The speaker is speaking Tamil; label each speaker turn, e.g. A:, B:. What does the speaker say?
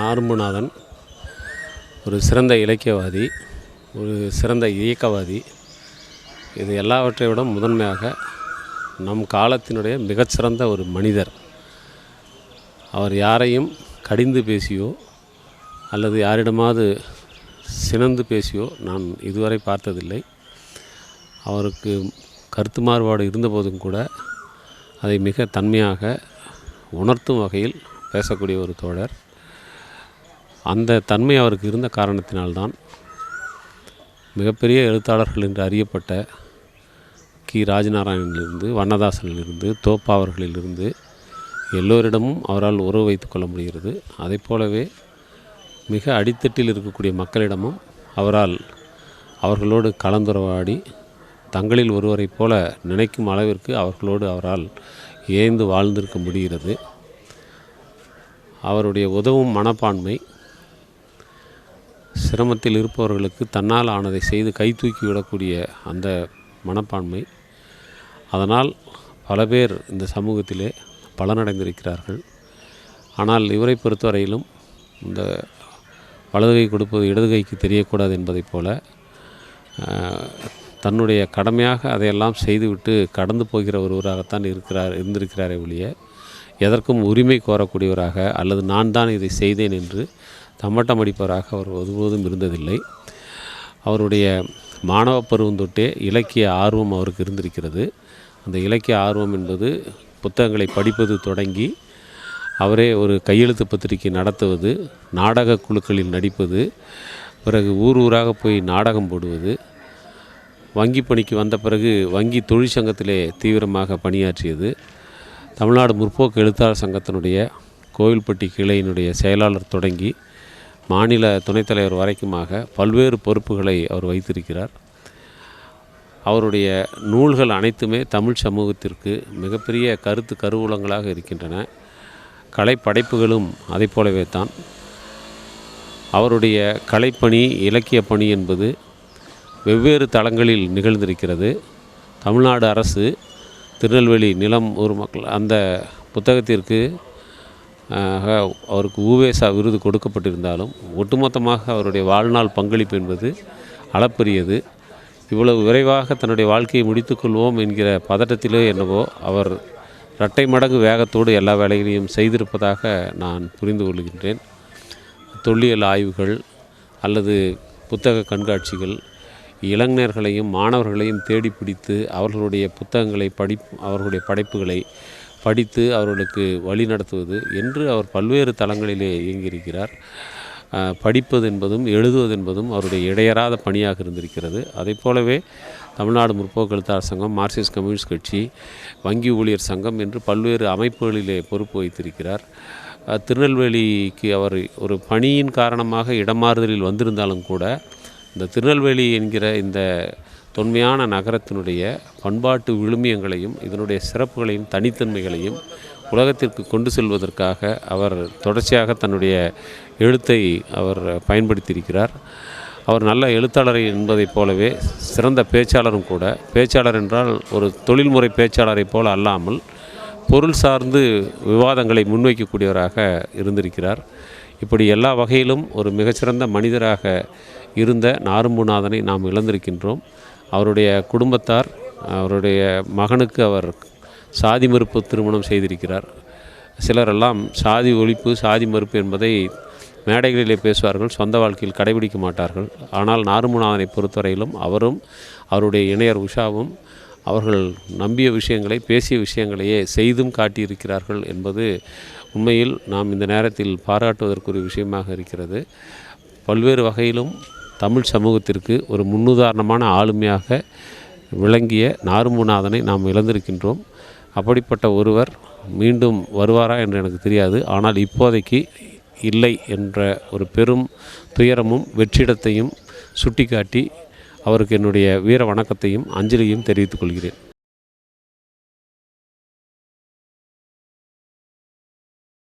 A: நாரும்புநாதன் ஒரு சிறந்த இலக்கியவாதி ஒரு சிறந்த இயக்கவாதி. இது எல்லாவற்றை விட முதன்மையாக நம் காலத்தினுடைய மிகச்சிறந்த ஒரு மனிதர். அவர் யாரையும் கடிந்து பேசியோ அல்லது யாரிடமாவது சினந்து பேசியோ நான் இதுவரை பார்த்ததில்லை. அவருக்கு கருத்து மாறுபாடு இருந்தபோதும் கூட அதை மிக தன்மையாக உணர்த்தும் வகையில் பேசக்கூடிய ஒரு தோழர். அந்த தன்மை அவருக்கு இருந்த காரணத்தினால்தான் மிகப்பெரிய எழுத்தாளர்கள் என்று அறியப்பட்ட கி. ராஜநாராயணிலிருந்து வண்ணதாசனிலிருந்து தோப்பா அவர்களிலிருந்து எல்லோரிடமும் அவரால் உறவு வைத்துக்கொள்ள முடிகிறது. அதைப் போலவே மிக அடித்தட்டில் இருக்கக்கூடிய மக்களிடமும் அவரால் அவர்களோடு கலந்துரையாடி தங்களில் ஒருவரைப் போல நினைக்கும் அளவிற்கு அவர்களோடு அவரால் ஏந்து வாழ்ந்திருக்க முடிகிறது. அவருடைய உதவும் மனப்பான்மை சிரமத்தில் இருப்பவர்களுக்கு தன்னால் ஆனதை செய்து கை தூக்கி விடக்கூடிய அந்த மனப்பான்மை. அதனால் பல பேர் இந்த சமூகத்திலே பலனடைந்திருக்கிறார்கள். ஆனால் இவரை பொறுத்தவரையிலும் இந்த வலதுகை கொடுப்பது இடதுகைக்கு தெரியக்கூடாது என்பதைப் போல தன்னுடைய கடமையாக அதையெல்லாம் செய்துவிட்டு கடந்து போகிற ஒருவராகத்தான் இருக்கிறார் இருந்திருக்கிறாரே ஒழிய எதற்கும் உரிமை கோரக்கூடியவராக அல்லது நான் தான் இதை செய்தேன் என்று தம்மட்டம் அடிப்பவராக அவர் ஒருபோதும் இருந்ததில்லை. அவருடைய மாணவ பருவம் தொட்டே இலக்கிய ஆர்வம் அவருக்கு இருந்திருக்கிறது. அந்த இலக்கிய ஆர்வம் என்பது புத்தகங்களை படிப்பது தொடங்கி அவரே ஒரு கையெழுத்து பத்திரிகை நடத்துவது நாடக குழுக்களில் நடிப்பது பிறகு ஊர் ஊராக போய் நாடகம் போடுவது வங்கி பணிக்கு வந்த பிறகு வங்கி தொழிற்சங்கத்திலே தீவிரமாக பணியாற்றியது. தமிழ்நாடு முற்போக்கு எழுத்தாளர் சங்கத்தினுடைய கோவில்பட்டி கிளையினுடைய செயலாளர் தொடங்கி மாநில துணைத் தலைவர் வரைக்குமாக பல்வேறு பொறுப்புகளை அவர் வைத்திருக்கிறார். அவருடைய நூல்கள் அனைத்துமே தமிழ் சமூகத்திற்கு மிகப்பெரிய கருத்து கருவூலங்களாக இருக்கின்றன. கலைப்படைப்புகளும் அதைப் போலவே தான். அவருடைய கலைப்பணி இலக்கிய பணி என்பது வெவ்வேறு தளங்களில் நிகழ்ந்திருக்கிறது. தமிழ்நாடு அரசு திருநெல்வேலி நிலம் ஒரு மக்கள் அந்த புத்தகத்திற்கு அவருக்கு ஊவேசா விருது கொடுக்கப்பட்டிருந்தாலும் ஒட்டுமொத்தமாக அவருடைய வாழ்நாள் பங்களிப்பு என்பது அளப்பரியது. இவ்வளவு விரைவாக தன்னுடைய வாழ்க்கையை முடித்துக்கொள்வோம் என்கிற பதட்டத்திலோ என்னவோ அவர் இரட்டை மடங்கு வேகத்தோடு எல்லா வேலைகளையும் செய்திருப்பதாக நான் புரிந்து கொள்கின்றேன். தொல்லியல் ஆய்வுகள் அல்லது புத்தக கண்காட்சிகள் இளைஞர்களையும் மாணவர்களையும் தேடி பிடித்து அவர்களுடைய புத்தகங்களை படி அவர்களுடைய படைப்புகளை படித்து அவர்களுக்கு வழி நடத்துவது என்று அவர் பல்வேறு தளங்களிலே இயங்கியிருக்கிறார். படிப்பது என்பதும் எழுதுவது என்பதும் அவருடைய இடையறாத பணியாக இருந்திருக்கிறது. அதைப் போலவே தமிழ்நாடு முற்போக்கு எழுத்தாளர் சங்கம் மார்க்சிஸ்ட் கம்யூனிஸ்ட் கட்சி வங்கி ஊழியர் சங்கம் என்று பல்வேறு அமைப்புகளிலே பொறுப்பு வைத்திருக்கிறார். திருநெல்வேலிக்கு அவர் ஒரு பணியின் காரணமாக இடமாறுதலில் வந்திருந்தாலும் கூட இந்த திருநெல்வேலி என்கிற இந்த தொன்மையான நகரத்தினுடைய பண்பாட்டு விழுமியங்களையும் இதனுடைய சிறப்புகளையும் தனித்தன்மைகளையும் உலகத்திற்கு கொண்டு செல்வதற்காக அவர் தொடர்ச்சியாக தன்னுடைய எழுத்தை அவர் பயன்படுத்தியிருக்கிறார். அவர் நல்ல எழுத்தாளர் என்பதைப் போலவே சிறந்த பேச்சாளரும் கூட. பேச்சாளர் என்றால் ஒரு தொழில்முறை பேச்சாளரைப் போல அல்லாமல் பொருள் சார்ந்து விவாதங்களை முன்வைக்கக்கூடியவராக இருந்திருக்கிறார். இப்படி எல்லா வகையிலும் ஒரு மிகச்சிறந்த மனிதராக இருந்த நாரும்புநாதனை நாம் இழந்திருக்கின்றோம். அவருடைய குடும்பத்தார் அவருடைய மகனுக்கு அவர் சாதி மறுப்பு திருமணம் செய்திருக்கிறார். சிலரெல்லாம் சாதி ஒழிப்பு சாதி மறுப்பு என்பதை மேடைகளிலே பேசுவார்கள் சொந்த வாழ்க்கையில் கடைபிடிக்க மாட்டார்கள். ஆனால் நாருமுநாதனை பொறுத்தவரையிலும் அவரும் அவருடைய இணையர் உஷாவும் அவர்கள் நம்பிய விஷயங்களை பேசிய விஷயங்களையே செய்தும் காட்டியிருக்கிறார்கள் என்பது உண்மையில் நாம் இந்த நேரத்தில் பாராட்டுவதற்குரிய விஷயமாக இருக்கிறது. பல்வேறு வகையிலும் தமிழ் சமூகத்திற்கு ஒரு முன்னுதாரணமான ஆளுமையாக விளங்கிய நாருமுநாதனை நாம் இழந்திருக்கின்றோம். அப்படிப்பட்ட ஒருவர் மீண்டும் வருவாரா என்று எனக்கு தெரியாது. ஆனால் இப்போதைக்கு இல்லை என்ற ஒரு பெரும் துயரமும் வெற்றிடத்தையும் சுட்டிக்காட்டி அவருக்கு என்னுடைய வீர வணக்கத்தையும் அஞ்சலியும் தெரிவித்துக் கொள்கிறேன்.